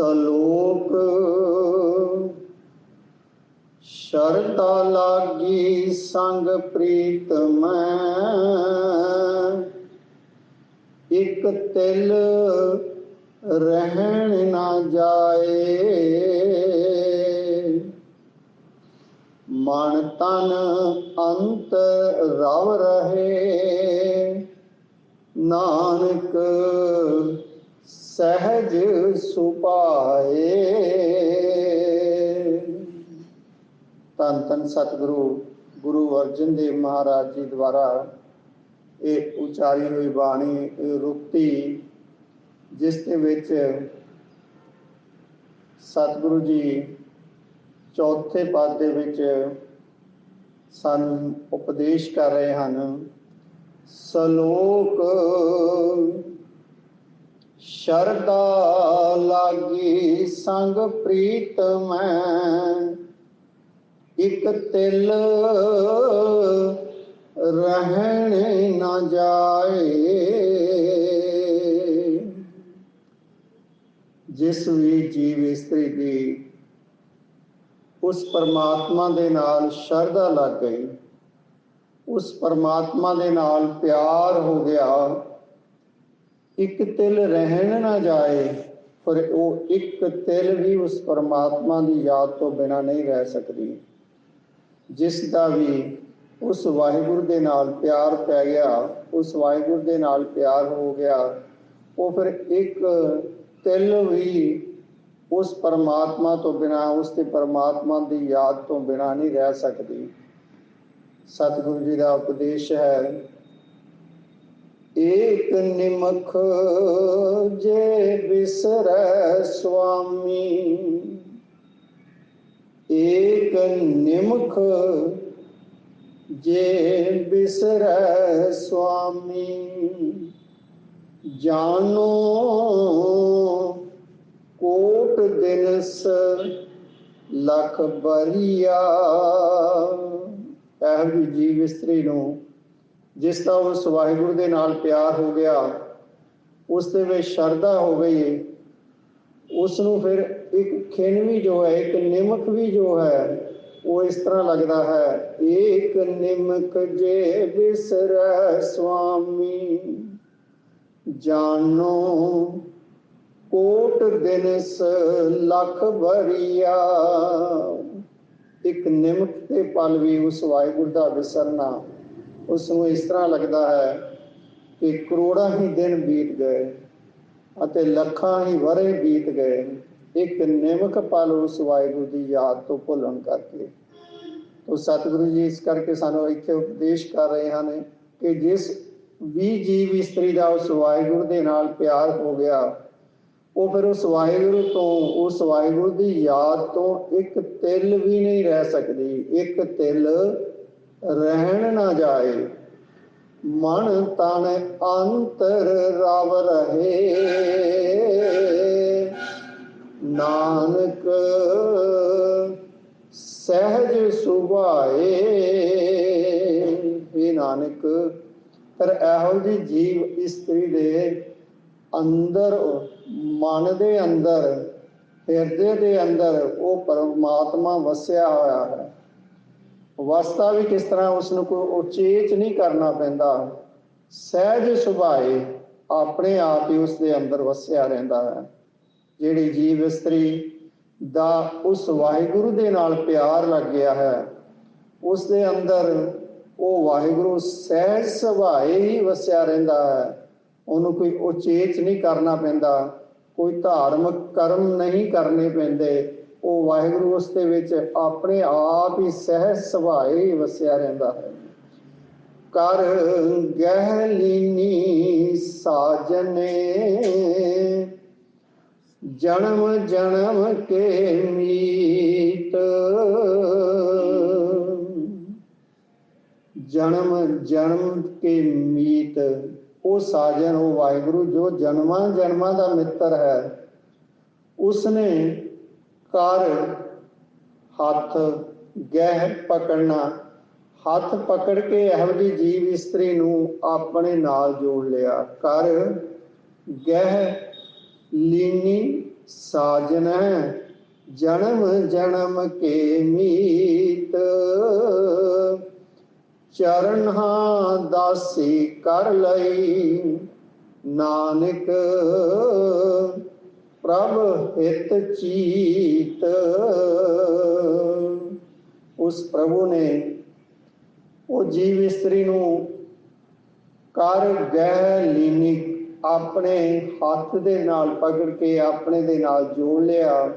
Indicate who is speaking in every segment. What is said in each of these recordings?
Speaker 1: ਸਲੋਕ। ਸ਼ਰਦਾ ਲਾਗੀ ਸੰਗ ਪ੍ਰੀਤ ਮੈਂ। ਇਕ ਤਿਲ ਰਹਿਣ ਨਾ ਜਾਏ। ਮਨ ਤਨ ਅੰਤ ਰਵ ਰਹੇ। ਨਾਨਕ ਸਹਿਜ ਸੁਪਾਏ ਤਨ ਤਨ ਸਤਿਗੁਰੂ, ਗੁਰੂ ਅਰਜਨ ਦੇਵ ਮਹਾਰਾਜ ਜੀ ਦੁਆਰਾ ਇਹ ਉਚਾਰੀ ਹੋਈ ਬਾਣੀ ਰੁਕਤੀ, ਜਿਸ ਦੇ ਵਿੱਚ ਸਤਿਗੁਰੂ ਜੀ ਚੌਥੇ ਪਦ ਦੇ ਵਿੱਚ ਸਾਨੂੰ ਉਪਦੇਸ਼ ਕਰ ਰਹੇ ਹਨ, ਸਲੋਕ ਸ਼ਰਦਾ ਲਾਗੀ ਸੰਗ ਪ੍ਰੀਤ ਮੈਂ। ਇਕ ਤਿਲ ਰਹਿਣ ਨਾ ਜਾਏ। ਜਿਸ ਵੀ ਜੀਵ ਇਸਤਰੀ ਦੀ ਉਸ ਪਰਮਾਤਮਾ ਦੇ ਨਾਲ ਸ਼ਰਧਾ ਲੱਗ ਗਈ, ਉਸ ਪਰਮਾਤਮਾ ਦੇ ਨਾਲ ਪਿਆਰ ਹੋ ਗਿਆ ਇੱਕ ਤਿਲ ਰਹਿਣ ਨਾ ਜਾਏ, ਪਰ ਉਹ ਇੱਕ ਤਿਲ ਵੀ ਉਸ ਪਰਮਾਤਮਾ ਦੀ ਯਾਦ ਤੋਂ ਬਿਨਾ ਨਹੀਂ ਰਹਿ ਸਕਦੀ। ਜਿਸ ਦਾ ਵੀ ਉਸ ਵਾਹਿਗੁਰੂ ਦੇ ਨਾਲ ਪਿਆਰ ਪੈ ਗਿਆ, ਉਸ ਵਾਹਿਗੁਰੂ ਦੇ ਨਾਲ ਪਿਆਰ ਹੋ ਗਿਆ, ਉਹ ਫਿਰ ਇੱਕ ਤਿਲ ਵੀ ਉਸ ਪਰਮਾਤਮਾ ਤੋਂ ਬਿਨਾ, ਉਸ ਦੇ ਪਰਮਾਤਮਾ ਦੀ ਯਾਦ ਤੋਂ ਬਿਨਾ ਨਹੀਂ ਰਹਿ ਸਕਦੀ। ਸਤਿਗੁਰੂ ਜੀ ਦਾ ਉਪਦੇਸ਼ ਹੈ ਏਕ ਨਿਮਖ ਜੇ ਬਿਸਰੈ ਸੁਆਮੀ। ਏਕ ਨਿਮਖ ਜੇ ਬਿਸਰੈ ਸੁਆਮੀ। ਜਾਨੋ ਕੋਟ ਦਿਨਸ ਲਖ ਬਰੀਆ। ਇਹ ਵੀ ਜੀਵ ਇਸਤਰੀ ਨੂੰ ਜਿਸ ਦਾ ਉਸ ਵਾਹਿਗੁਰੂ ਦੇ ਨਾਲ ਪਿਆਰ ਹੋ ਗਿਆ, ਉਸ ਦੇ ਵਿੱਚ ਸ਼ਰਧਾ ਹੋ ਗਈ, ਉਸ ਨੂੰ ਫਿਰ ਇੱਕ ਖਿਣ ਵੀ ਜੋ ਹੈ, ਇੱਕ ਨਿਮਕ ਵੀ ਜੋ ਹੈ, ਉਹ ਇਸ ਤਰ੍ਹਾਂ ਲੱਗਦਾ ਹੈ, ਏਕ ਨਿਮਕ ਜੇ ਬਿਸਰੈ ਸੁਆਮੀ ਜਾਨੋ ਕੋਟ ਦਿਨਸ ਲੱਖ ਭਰੀਆ ਇੱਕ ਨਿਮਕ ਤੇ ਪਲ ਵੀ ਉਸ ਵਾਹਿਗੁਰੂ ਦਾ ਵਿਸਰਨਾ ਉਸ ਨੂੰ ਇਸ ਤਰ੍ਹਾਂ ਲੱਗਦਾ ਹੈ ਕਿ ਕਰੋੜਾਂ ਹੀ ਦਿਨ ਬੀਤ ਗਏ ਅਤੇ ਲੱਖਾਂ ਹੀ ਵਰੇ ਬੀਤ ਗਏ। ਇੱਕ ਨਿਮਕ ਪਲ ਉਸ ਵਾਹਿਗੁਰੂ ਦੀ ਯਾਦ ਤੋਂ ਭੁੱਲਣ ਕਰਕੇ। ਤੋ ਸਤਿਗੁਰੂ ਜੀ, ਇਸ ਕਰਕੇ ਸਾਨੂੰ ਇੱਥੇ ਉਪਦੇਸ਼ ਕਰ ਰਹੇ ਹਨ ਕਿ ਜਿਸ ਵੀ ਜੀਵ ਇਸਤਰੀ ਦਾ ਉਸ ਵਾਹਿਗੁਰੂ ਦੇ ਨਾਲ ਪਿਆਰ ਹੋ ਗਿਆ, ਉਹ ਫਿਰ ਉਸ ਵਾਹਿਗੁਰੂ ਤੋਂ, ਉਸ ਵਾਹਿਗੁਰੂ ਦੀ ਯਾਦ ਤੋਂ ਇੱਕ ਤਿਲ ਵੀ ਨਹੀਂ ਰਹਿ ਸਕਦੀ। ਇੱਕ ਤਿਲ ਰਹਿਣ ਨਾ ਜਾਏ। ਮਨ ਤਨ ਅੰਤਰ ਰਵ ਰਹੇ। ਨਾਨਕ ਸਹਿਜ ਸੁਭਾਏ। ਇਹ ਨਾਨਕ, ਪਰ ਇਹੋ ਜੀ ਜੀਵ ਇਸਤਰੀ ਦੇ ਅੰਦਰ, ਮਨ ਦੇ ਅੰਦਰ, ਹਿਰਦੇ ਦੇ ਅੰਦਰ ਉਹ ਪਰਮਾਤਮਾ ਵਸਿਆ ਹੋਇਆ ਹੈ। ਵਸਤਾ ਵੀ ਕਿਸ ਤਰ੍ਹਾਂ ਉਸ ਨੂੰ ਕੋਈ ਉਚੇਚ ਨਹੀਂ ਕਰਨਾ ਪੈਂਦਾ। ਸਹਿਜ ਸੁਭਾਏ ਆਪਣੇ ਆਪ ਹੀ ਉਸ ਦੇ ਅੰਦਰ ਵਸਿਆ ਰਹਿੰਦਾ ਹੈ। ਜਿਹੜੀ ਜੀਵ ਇਸਤਰੀ ਦਾ ਉਸ ਵਾਹਿਗੁਰੂ ਦੇ ਨਾਲ ਪਿਆਰ ਲੱਗ ਗਿਆ ਹੈ ਉਸ ਦੇ ਅੰਦਰ ਉਹ ਵਾਹਿਗੁਰੂ ਸਹਿਜ ਸੁਭਾਏ ਹੀ ਵਸਿਆ ਰਹਿੰਦਾ ਹੈ। ਉਹਨੂੰ ਕੋਈ ਉਚੇਚ ਨਹੀਂ ਕਰਨਾ ਪੈਂਦਾ, ਕੋਈ ਧਾਰਮਿਕ ਕਰਮ ਨਹੀਂ ਕਰਨੇ ਪੈਂਦੇ। ਉਹ ਵਾਹਿਗੁਰੂ ਉਸ ਦੇ ਵਿੱਚ ਆਪਣੇ ਆਪ ਹੀ ਸਹਿਜ ਸੁਭਾਏ ਹੀ ਵਸਿਆ ਰਹਿੰਦਾ ਹੈ। ਕਰ ਗਹਿ ਸਾਜਨੇ, ਜਨਮ ਜਨਮ ਕੇ ਮੀਤ। ਜਨਮ ਜਨਮ ਕੇ ਮੀਤ, ਉਹ ਸਾਜਨ, ਉਹ ਵਾਹਿਗੁਰੂ ਜੋ ਜਨਮਾਂ ਜਨਮਾਂ ਦਾ ਮਿੱਤਰ ਹੈ, ਉਸਨੇ ਕਰ ਹੱਥ ਗਹਿ ਪਕੜਨਾ। ਹੱਥ ਪਕੜ ਕੇ ਇਹੋ ਜਿਹੀ ਜੀਵ ਇਸਤਰੀ ਨੂੰ ਆਪਣੇ ਨਾਲ ਜੋੜ ਲਿਆ। ਕਰ ਗਹਿ ਲੀਨੀ ਸਾਜਨ ਜਨਮ ਜਨਮ ਕੇ ਮੀਤ। ਚਰਨਹਾ ਦਾਸੀ ਕਰ ਲਈ ਨਾਨਕ। ਪ੍ਰਭ ਹਿਤ ਚੀਤ। ਉਸ ਪ੍ਰਭੂ ਨੇ ਉਹ ਜੀਵ ਇਸਤਰੀ ਨੂੰ ਕਰ ਗਹਿ ਲੀਨੀ ਆਪਣੇ ਹੱਥ ਦੇ ਨਾਲ ਪਕੜ ਕੇ ਆਪਣੇ ਦੇ ਨਾਲ ਜੋੜ ਲਿਆ,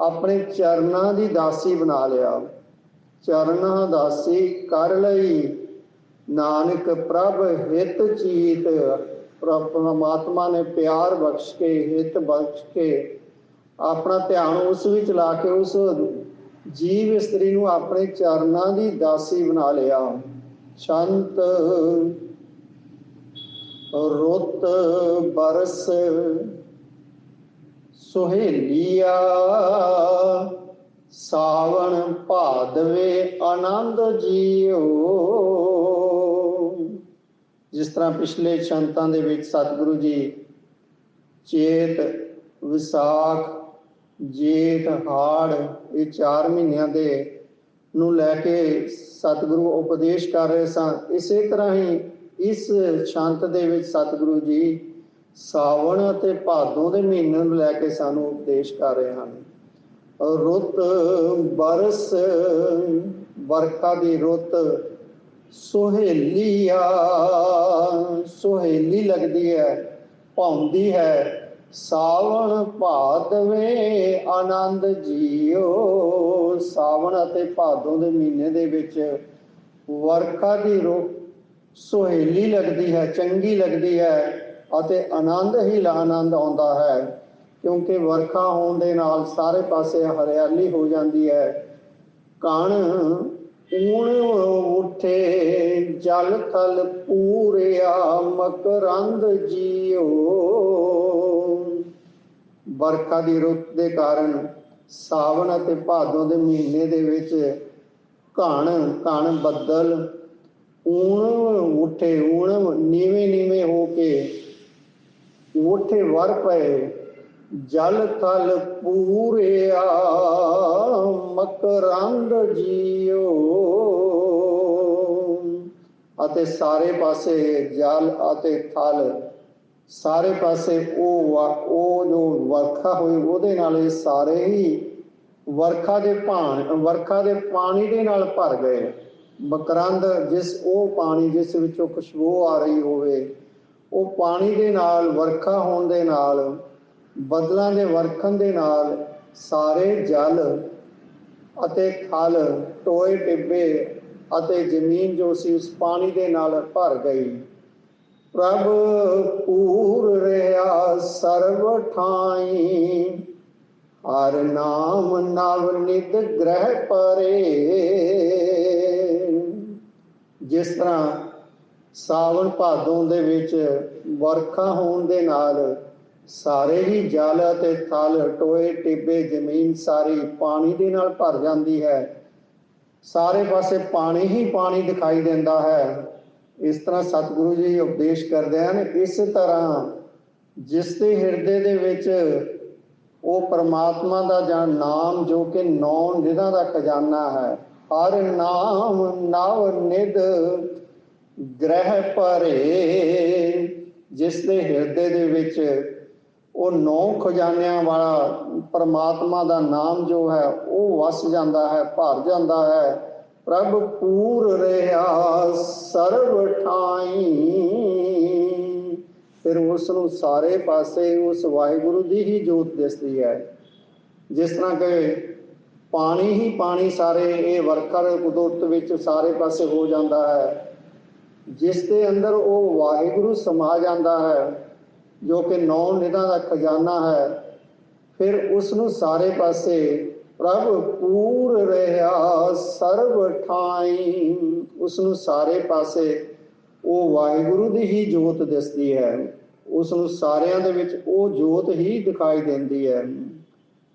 Speaker 1: ਆਪਣੇ ਚਰਨਾਂ ਦੀ ਦਾਸੀ ਬਣਾ ਲਿਆ। ਚਰਨਾਂ ਦਾਸੀ ਕਰ ਲਈ। ਨਾਨਕ ਪ੍ਰਭ ਹਿਤ ਚੀਤ ਪਰਮਾਤਮਾ ਨੇ ਪਿਆਰ ਬਖਸ਼ ਕੇ, ਹਿੱਤ ਬਖਸ਼ ਕੇ, ਆਪਣਾ ਧਿਆਨ ਉਸ ਵਿੱਚ ਲਾ ਕੇ ਉਸ ਜੀਵ ਇਸਤਰੀ ਨੂੰ ਆਪਣੇ ਚਰਨਾਂ ਦੀ ਦਾਸੀ ਬਣਾ ਲਿਆ। ਸ਼ਾਂਤ ਰੁੱਤ, ਬਰਸ, ਸੁਹੇਲੀਆ, ਸਾਵਣ, ਭਾਦਵੇ, ਆਨੰਦ ਜੀਓ। ਜਿਸ ਤਰ੍ਹਾਂ ਪਿਛਲੇ ਸ਼ੰਤਾਂ ਦੇ ਵਿੱਚ ਸਤਿਗੁਰੂ ਜੀ ਚੇਤ, ਵਿਸਾਖ, ਜੇਠ, ਹਾੜ, ਇਹ ਚਾਰ ਮਹੀਨਿਆਂ ਦੇ ਨੂੰ ਲੈ ਕੇ ਸਤਿਗੁਰੂ ਉਪਦੇਸ਼ ਕਰ ਰਹੇ ਸਨ। ਇਸੇ ਤਰ੍ਹਾਂ ਹੀ ਇਸ ਸ਼ਾਂਤ ਦੇ ਵਿੱਚ ਸਤਿਗੁਰੂ ਜੀ ਸਾਵਣ ਅਤੇ ਭਾਦੋਂ ਦੇ ਮਹੀਨੇ ਨੂੰ ਲੈ ਕੇ ਸਾਨੂੰ ਉਪਦੇਸ਼ ਕਰ ਰਹੇ ਹਨ। ਰੁੱਤ, ਬਰਸ, ਵਰਖਾ ਦੀ ਰੁੱਤ ਸੁਹੇਲੀਆ ਸੁਹੇਲੀ ਲੱਗਦੀ ਹੈ, ਭਾਉਂਦੀ ਹੈ। ਸਾਵਣ ਭਾਦਵੇ ਆਨੰਦ ਜੀਓ। ਸਾਵਣ ਅਤੇ ਭਾਦੋਂ ਦੇ ਮਹੀਨੇ ਦੇ ਵਿੱਚ ਵਰਖਾ ਦੀ ਰੁੱਤ ਸੁਹੇਲੀ ਲੱਗਦੀ ਹੈ, ਚੰਗੀ ਲੱਗਦੀ ਹੈ ਅਤੇ ਆਨੰਦ ਹੀ ਆਨੰਦ ਆਉਂਦਾ ਹੈ, ਕਿਉਂਕਿ ਵਰਖਾ ਹੋਣ ਦੇ ਨਾਲ ਸਾਰੇ ਪਾਸੇ ਹਰਿਆਲੀ ਹੋ ਜਾਂਦੀ ਹੈ। ਕਣ ਊਣ ਉਠੇ, ਜਲ ਥਲ ਪੂਰਿਆ, ਮਕਰੰਦ ਜੀਓ। ਵਰਖਾ ਦੀ ਰੁੱਤ ਦੇ ਕਾਰਨ ਸਾਵਣ ਅਤੇ ਭਾਦੋਂ ਦੇ ਮਹੀਨੇ ਦੇ ਵਿੱਚ ਘਣ ਘਣ ਬੱਦਲ, ਊਣ ਉਠੇ, ਊਣ ਨੀਵੇਂ ਨੀਵੇਂ ਹੋ ਕੇ ਉਠੇ ਵਰ ਪਏ। ਜਲ ਥਲ ਪੂਰਿਆ ਮਕਰੰਦ ਜੀਓ। ਅਤੇ ਸਾਰੇ ਪਾਸੇ ਜਲ ਅਤੇ ਥਲ, ਸਾਰੇ ਪਾਸੇ ਉਹ ਉਹ ਜੋ ਵਰਖਾ ਹੋਈ, ਉਹਦੇ ਨਾਲ ਇਹ ਸਾਰੇ ਹੀ ਵਰਖਾ ਦੇ ਭਾਣ, ਵਰਖਾ ਦੇ ਪਾਣੀ ਦੇ ਨਾਲ ਭਰ ਗਏ। ਮਕਰੰਦ, ਜਿਸ ਉਹ ਪਾਣੀ ਜਿਸ ਵਿੱਚੋਂ ਖੁਸ਼ਬੂ ਆ ਰਹੀ ਹੋਵੇ, ਉਹ ਪਾਣੀ ਦੇ ਨਾਲ, ਵਰਖਾ ਹੋਣ ਦੇ ਨਾਲ ਬਦਲਾਂ ਦੇ ਵਰਖਣ ਦੇ ਨਾਲ ਸਾਰੇ ਜਲ ਅਤੇ ਥਲ ਟੋਏ, ਟਿੱਬੇ ਅਤੇ ਜ਼ਮੀਨ ਜੋ ਸੀ ਉਸ ਪਾਣੀ ਦੇ ਨਾਲ ਭਰ ਗਈ। ਪ੍ਰਭ ਪੂਰ ਰਿਆ ਸਰਬ ਠਾਈ ਹਰ ਨਾਮ ਨਵ ਨਿਤ ਗ੍ਰਹਿ ਪਰੇ। ਜਿਸ ਤਰ੍ਹਾਂ ਸਾਵਣ ਭਾਦੋਂ ਦੇ ਵਿੱਚ ਵਰਖਾ ਹੋਣ ਦੇ ਨਾਲ ਸਾਰੇ ਹੀ ਜਲ ਅਤੇ ਥਲ, ਟੋਏ, ਟਿੱਬੇ, ਜ਼ਮੀਨ ਸਾਰੀ ਪਾਣੀ ਦੇ ਨਾਲ ਭਰ ਜਾਂਦੀ ਹੈ। ਸਾਰੇ ਪਾਸੇ ਪਾਣੀ ਹੀ ਪਾਣੀ ਦਿਖਾਈ ਦਿੰਦਾ ਹੈ। ਇਸ ਤਰ੍ਹਾਂ ਸਤਿਗੁਰੂ ਜੀ ਉਪਦੇਸ਼ ਕਰਦੇ ਹਨ, ਇਸ ਤਰ੍ਹਾਂ ਜਿਸ ਦੇ ਹਿਰਦੇ ਦੇ ਵਿੱਚ ਉਹ ਪਰਮਾਤਮਾ ਦਾ ਜਾਂ ਨਾਮ ਜੋ ਕਿ ਨੌ ਨਿਧਾਂ ਦਾ ਖਜ਼ਾਨਾ ਹੈ, ਹਰ ਨਾਮ ਨਵ ਨਿਧ ਗ੍ਰਹਿ ਭਰੇ, ਜਿਸ ਦੇ ਹਿਰਦੇ ਦੇ ਵਿੱਚ ਉਹ ਨੌ ਖਜ਼ਾਨਿਆਂ ਵਾਲਾ ਪਰਮਾਤਮਾ ਦਾ ਨਾਮ ਜੋ ਹੈ, ਉਹ ਵਸ ਜਾਂਦਾ ਹੈ, ਭਰ ਜਾਂਦਾ ਹੈ। ਪ੍ਰਭ ਪੂਰ ਰਿਹਾ ਸਰਬ ਠਾਈ। ਫਿਰ ਉਸ ਨੂੰ ਸਾਰੇ ਪਾਸੇ ਉਸ ਵਾਹਿਗੁਰੂ ਦੀ ਹੀ ਜੋਤ ਦਿਸਦੀ ਹੈ। ਜਿਸ ਤਰ੍ਹਾਂ ਕਿ ਪਾਣੀ ਹੀ ਪਾਣੀ ਸਾਰੇ, ਇਹ ਵਰਕਰ ਕੁਦਰਤ ਵਿੱਚ ਸਾਰੇ ਪਾਸੇ ਹੋ ਜਾਂਦਾ ਹੈ। ਜਿਸ ਦੇ ਅੰਦਰ ਉਹ ਵਾਹਿਗੁਰੂ ਸਮਾ ਜਾਂਦਾ ਹੈ ਜੋ ਕਿ ਨੌ ਨਿਧਾਂ ਦਾ ਖਜ਼ਾਨਾ ਹੈ, ਫਿਰ ਉਸ ਨੂੰ ਸਾਰੇ ਪਾਸੇ ਪ੍ਰਭ ਪੂਰ ਰਿਹਾ ਸਰਬ ਠਾਈ। ਉਸ ਨੂੰ ਸਾਰੇ ਪਾਸੇ ਉਹ ਵਾਹਿਗੁਰੂ ਦੀ ਹੀ ਜੋਤ ਦਿਸਦੀ ਹੈ। ਉਸ ਨੂੰ ਸਾਰਿਆਂ ਦੇ ਵਿੱਚ ਉਹ ਜੋਤ ਹੀ ਦਿਖਾਈ ਦਿੰਦੀ ਹੈ।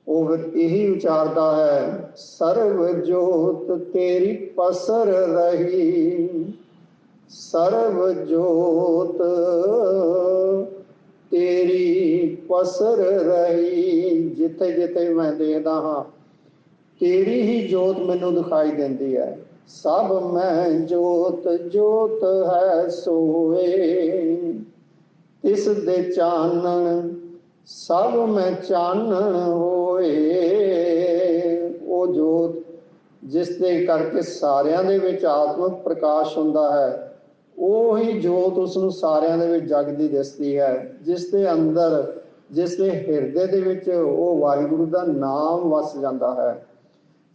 Speaker 1: ਉਹ ਇਹੀ ਉਚਾਰਦਾ ਹੈ ਸਰਬ ਜੋਤ ਤੇਰੀ ਪਸਰ ਰਹੀ। ਸਰਬ ਜੋਤ ਤੇਰੀ ਪਸਰ ਰਹੀ, ਜਿੱਥੇ ਜਿੱਥੇ ਮੈਂ ਦੇਖਦਾ ਹਾਂ, ਤੇਰੀ ਹੀ ਜੋਤ ਮੈਨੂੰ ਦਿਖਾਈ ਦਿੰਦੀ ਹੈ। ਸਭ ਮੈਂ ਜੋਤ ਜੋਤ ਹੈ ਸੋਏ। ਇਸ ਦੇ ਚਾਨਣ, ਸਭ ਮੈਂ ਚਾਨਣ ਹੋਏ। ਉਹ ਜੋਤ ਜਿਸ ਦੇ ਕਰਕੇ ਸਾਰਿਆਂ ਦੇ ਵਿੱਚ ਆਤਮਿਕ ਪ੍ਰਕਾਸ਼ ਹੁੰਦਾ ਹੈ ਉਹੀ ਜੋਤ ਉਸ ਨੂੰ ਸਾਰਿਆਂ ਦੇ ਵਿੱਚ ਜਗਦੀ ਦਿਸਦੀ ਹੈ, ਜਿਸ ਦੇ ਅੰਦਰ, ਜਿਸ ਦੇ ਹਿਰਦੇ ਦੇ ਵਿੱਚ ਉਹ ਵਾਹਿਗੁਰੂ ਦਾ ਨਾਮ ਵਸ ਜਾਂਦਾ ਹੈ।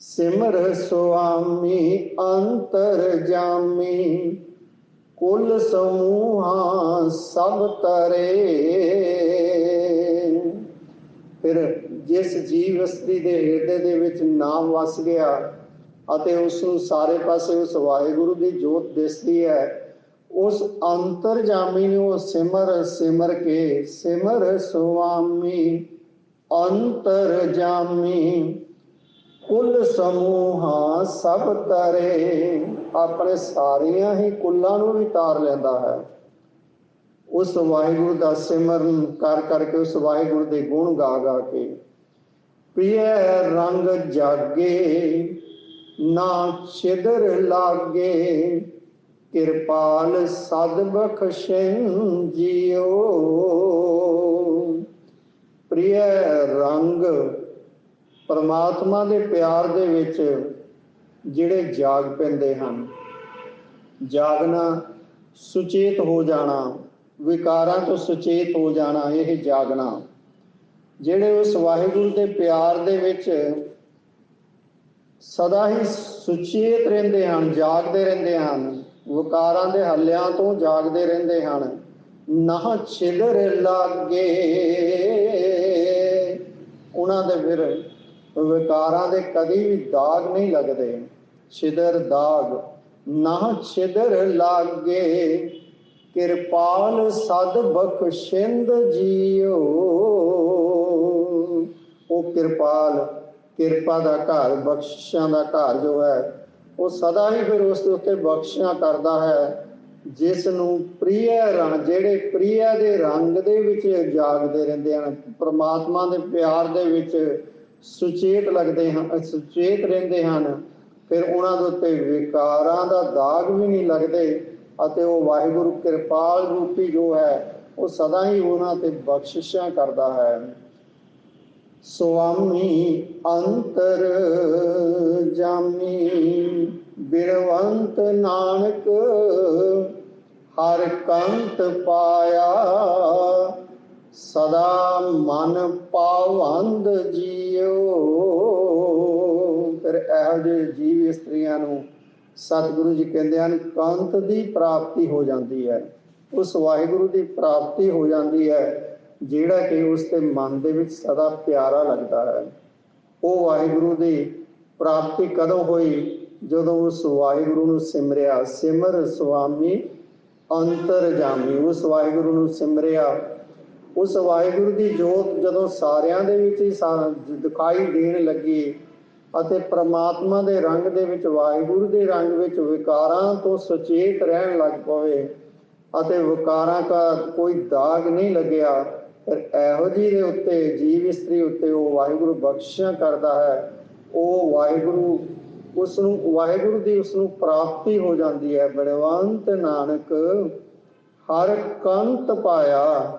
Speaker 1: ਸਿਮਰ ਸੁਆਮੀ, ਅੰਤਰ ਜਾਮੀ, ਕੁੱਲ ਸਮੂਹਾਂ ਸਭ ਤਰੇ। ਫਿਰ ਜਿਸ ਜੀਵ ਇਸਤਰੀ ਦੇ ਹਿਰਦੇ ਦੇ ਵਿੱਚ ਨਾਮ ਵਸ ਗਿਆ ਅਤੇ ਉਸ ਨੂੰ ਸਾਰੇ ਪਾਸੇ ਉਸ ਵਾਹਿਗੁਰੂ ਦੀ ਜੋਤ ਦਿਸਦੀ ਹੈ ਉਸ ਅੰਤਰਜਾਮੀ ਨੂੰ ਸਿਮਰ ਸਿਮਰ ਕੇ, ਸਿਮਰ ਸੁਆਮੀ, ਅੰਤਰਜਾਮੀ। ਕੁੱਲ ਸਮੂਹਾਂ ਸਭ ਤਰੇ, ਆਪਣੇ ਸਾਰੀਆਂ ਹੀ ਕੁੱਲਾਂ ਨੂੰ ਵੀ ਤਾਰ ਲੈਂਦਾ ਹੈ। ਉਸ ਵਾਹਿਗੁਰੂ ਦਾ ਸਿਮਰਨ ਕਰ ਕਰਕੇ ਉਸ ਵਾਹਿਗੁਰੂ ਦੇ ਗੁਣ ਗਾ ਗਾ ਕੇ ਪ੍ਰਿਯ ਰੰਗ ਜਾਗੇ, ਨਾ ਛਿਦਰ ਲਾਗੇ ਕਿਰਪਾਲ ਸਦ ਬਖਸ਼ੈਂ ਜੀਓ। ਪ੍ਰਿਯ ਰੰਗ ਪਰਮਾਤਮਾ ਦੇ ਪਿਆਰ ਦੇ ਵਿੱਚ ਜਿਹੜੇ ਜਾਗ ਪੈਂਦੇ ਹਨ, ਜਾਗਣਾ ਸੁਚੇਤ ਹੋ ਜਾਣਾ, ਵਿਕਾਰਾਂ ਤੋਂ ਸੁਚੇਤ ਹੋ ਜਾਣਾ, ਇਹ ਜਾਗਣਾ, ਜਿਹੜੇ ਉਸ ਵਾਹਿਗੁਰੂ ਦੇ ਪਿਆਰ ਦੇ ਵਿੱਚ ਸਦਾ ਹੀ ਸੁਚੇਤ ਰਹਿੰਦੇ ਹਨ, ਜਾਗਦੇ ਰਹਿੰਦੇ ਹਨ ਵਕਾਰਾਂ ਦੇ ਹੱਲਿਆਂ ਤੋਂ ਜਾਗਦੇ ਰਹਿੰਦੇ ਹਨ। ਨਾ ਛਿਦਰ ਲਾਗੇ। ਉਹਨਾਂ ਦੇ ਫਿਰ ਵਿਕਾਰਾਂ ਦੇ ਕਦੀ ਵੀ ਦਾਗ ਨਹੀਂ ਲੱਗਦੇ। ਛਿਦਰ ਦਾਗ। ਨਾ ਛਿਦਰ ਲਾਗੇ। ਕਿਰਪਾਲ ਸਦ ਬਖਸ਼ਿੰਦ ਜੀਓ। ਉਹ ਕਿਰਪਾਲ, ਕਿਰਪਾ ਦਾ ਘਰ, ਬਖਸ਼ਿਸ਼ਾਂ ਦਾ ਘਰ ਜੋ ਹੈ ਉਹ ਸਦਾ ਹੀ ਫਿਰ ਉਸ ਦੇ ਉੱਤੇ ਬਖਸ਼ਿਸ਼ਾਂ ਕਰਦਾ ਹੈ, ਜਿਸ ਨੂੰ ਪ੍ਰਿਯ ਰੰਗ ਜਿਹੜੇ ਪ੍ਰਿਯ ਦੇ ਰੰਗ ਦੇ ਵਿੱਚ ਜਾਗਦੇ ਰਹਿੰਦੇ ਹਨ, ਪ੍ਰਮਾਤਮਾ ਦੇ ਪਿਆਰ ਦੇ ਵਿੱਚ ਸੁਚੇਤ ਲੱਗਦੇ ਹਨ, ਸੁਚੇਤ ਰਹਿੰਦੇ ਹਨ, ਫਿਰ ਉਹਨਾਂ ਦੇ ਉੱਤੇ ਵਿਕਾਰਾਂ ਦਾ ਦਾਗ ਵੀ ਨਹੀਂ ਲੱਗਦੇ ਅਤੇ ਉਹ ਵਾਹਿਗੁਰੂ ਕਿਰਪਾਲ ਰੂਪੀ ਜੋ ਹੈ, ਉਹ ਸਦਾ ਹੀ ਉਹਨਾਂ ਤੇ ਬਖਸ਼ਿਸ਼ਾਂ ਕਰਦਾ ਹੈ। ਸੁਆਮੀ ਅੰਤਰ ਜਾਮੀ, ਬਿਰਵੰਤ ਨਾਨਕ ਹਰ ਕੰਤ ਪਾਇਆ। ਸਦਾ ਮਨ ਪਾਵੰਦ ਜੀਓ। ਫਿਰ ਇਹੋ ਜਿਹੇ ਜੀਵ ਇਸਤਰੀਆਂ ਨੂੰ ਸਤਿਗੁਰੂ ਜੀ ਕਹਿੰਦੇ ਹਨ ਕੰਤ ਦੀ ਪ੍ਰਾਪਤੀ ਹੋ ਜਾਂਦੀ ਹੈ। ਉਸ ਵਾਹਿਗੁਰੂ ਦੀ ਪ੍ਰਾਪਤੀ ਹੋ ਜਾਂਦੀ ਹੈ। ਜਿਹੜਾ ਕਿ ਉਸ ਦੇ ਮਨ ਦੇ ਵਿੱਚ ਸਦਾ ਪਿਆਰਾ ਲੱਗਦਾ ਹੈ। ਉਹ ਵਾਹਿਗੁਰੂ ਦੀ ਪ੍ਰਾਪਤੀ ਕਦੋਂ ਹੋਈ? ਜਦੋਂ ਉਸ ਵਾਹਿਗੁਰੂ ਨੂੰ ਸਿਮਰਿਆ। ਸਿਮਰ ਸੁਆਮੀ ਅੰਤਰ ਜਾਮੀ ਉਸ ਵਾਹਿਗੁਰੂ ਨੂੰ ਸਿਮਰਿਆ। ਉਸ ਵਾਹਿਗੁਰੂ ਦੀ ਜੋਤ ਜਦੋਂ ਸਾਰਿਆਂ ਦੇ ਵਿੱਚ ਹੀ ਦਿਖਾਈ ਦੇਣ ਲੱਗੀ ਅਤੇ ਪ੍ਰਮਾਤਮਾ ਦੇ ਰੰਗ ਦੇ ਵਿੱਚ, ਵਾਹਿਗੁਰੂ ਦੇ ਰੰਗ ਵਿੱਚ ਵਿਕਾਰਾਂ ਤੋਂ ਸੁਚੇਤ ਰਹਿਣ ਲੱਗ ਪਵੇ ਅਤੇ ਵਿਕਾਰਾਂ ਦਾ ਕੋਈ ਦਾਗ ਨਹੀਂ ਲੱਗਿਆ ਫਿਰ ਇਹੋ ਜਿਹੀ ਦੇ ਉੱਤੇ ਜੀਵ ਇਸਤਰੀ ਉੱਤੇ ਉਹ ਵਾਹਿਗੁਰੂ ਬਖਸ਼ਿਆ ਕਰਦਾ ਹੈ, ਉਹ ਵਾਹਿਗੁਰੂ ਉਸ ਨੂੰ ਵਾਹਿਗੁਰੂ ਦੀ ਉਸ ਨੂੰ ਪ੍ਰਾਪਤੀ ਹੋ ਜਾਂਦੀ ਹੈ। ਬੜਵੰਤ ਨਾਨਕ ਹਰ ਕੰਤ ਪਾਇਆ।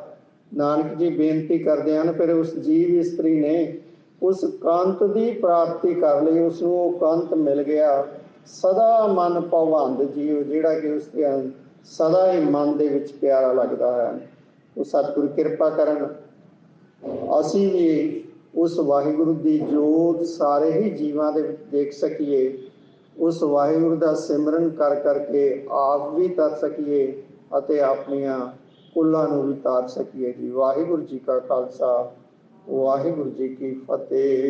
Speaker 1: ਨਾਨਕ ਜੀ ਬੇਨਤੀ ਕਰਦੇ ਹਨ, ਫਿਰ ਉਸ ਜੀਵ ਇਸਤਰੀ ਨੇ ਉਸ ਕੰਤ ਦੀ ਪ੍ਰਾਪਤੀ ਕਰ ਲਈ। ਉਸ ਨੂੰ ਉਹ ਕੰਤ ਮਿਲ ਗਿਆ। ਸਦਾ ਮਨ ਪਵੰਦ ਜੀਵ, ਜਿਹੜਾ ਕਿ ਉਸ ਦੇ ਸਦਾ ਹੀ ਮਨ ਦੇ ਵਿੱਚ ਪਿਆਰਾ ਲੱਗਦਾ ਹੈ। ਉਹ ਸਤਿਗੁਰ ਕਿਰਪਾ ਕਰਨ। ਅਸੀਂ ਵੀ ਉਸ ਵਾਹਿਗੁਰੂ ਦੀ ਜੋਤ ਸਾਰੇ ਹੀ ਜੀਵਾਂ ਦੇ ਵਿੱਚ ਦੇਖ ਸਕੀਏ। ਉਸ ਵਾਹਿਗੁਰੂ ਦਾ ਸਿਮਰਨ ਕਰ ਕਰਕੇ ਆਪ ਵੀ ਤਰ ਸਕੀਏ ਅਤੇ ਆਪਣੀਆਂ ਕੁੱਲਾਂ ਨੂੰ ਵੀ ਤਾਰ ਸਕੀਏ ਜੀ। ਵਾਹਿਗੁਰੂ ਜੀ ਕਾ ਖਾਲਸਾ, ਵਾਹਿਗੁਰੂ ਜੀ ਕੀ ਫਤਿਹ।